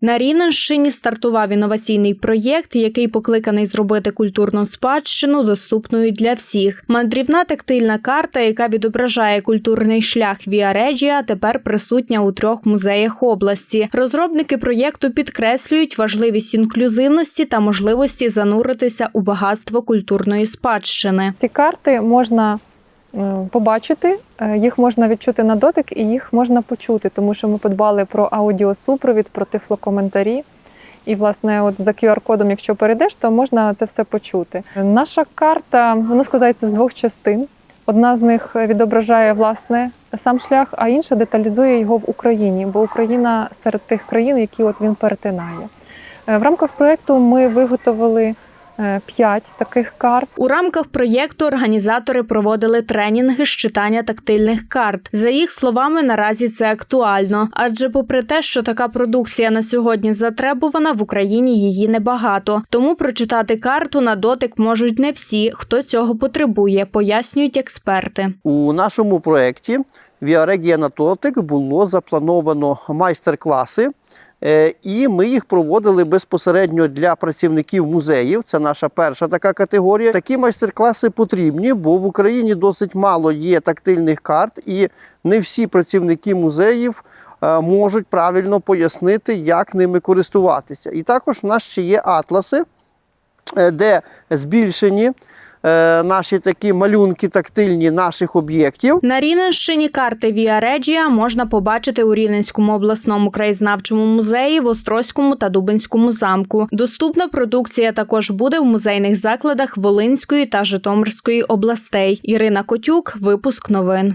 На Рівненщині стартував інноваційний проєкт, який покликаний зробити культурну спадщину доступною для всіх. Мандрівна тактильна карта, яка відображає культурний шлях Віа Реджіа, тепер присутня у трьох музеях області. Розробники проєкту підкреслюють важливість інклюзивності та можливості зануритися у багатство культурної спадщини. Ці карти можна побачити, е, їх можна відчути на дотик і їх можна почути, тому що ми подбали про аудіосупровід, про тифлокоментарі. І, власне, от за QR-кодом, якщо перейдеш, то можна це все почути. Наша карта вона складається з двох частин. Одна з них відображає власне сам шлях, а інша деталізує його в Україні, бо Україна серед тих країн, які от він перетинає. Е, В рамках проєкту ми виготовили е, п'ять таких карт. У рамках проєкту організатори проводили тренінги з читання тактильних карт. За їх словами, наразі це актуально. Адже, попри те, що така продукція на сьогодні затребувана, в Україні її небагато. Тому прочитати карту на дотик можуть не всі, хто цього потребує, пояснюють експерти. У нашому проєкті Віарегія на дотик було заплановано майстер-класи, е, і ми їх проводили безпосередньо для працівників музеїв. Це наша перша така категорія. Такі майстер-класи потрібні, бо в Україні досить мало є тактильних карт, і не всі працівники музеїв. е, Можуть правильно пояснити, як ними користуватися. І також в нас ще є атласи, е, де збільшені е, наші такі малюнки тактильні наших об'єктів. На Рівненщині карти Віа Реджіа можна побачити у Рівненському обласному краєзнавчому музеї, в Острозькому та Дубинському замку. Доступна продукція також буде в музейних закладах Волинської та Житомирської областей. Ірина Котюк, випуск новин.